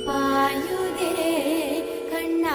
Alaipayuthey Kanna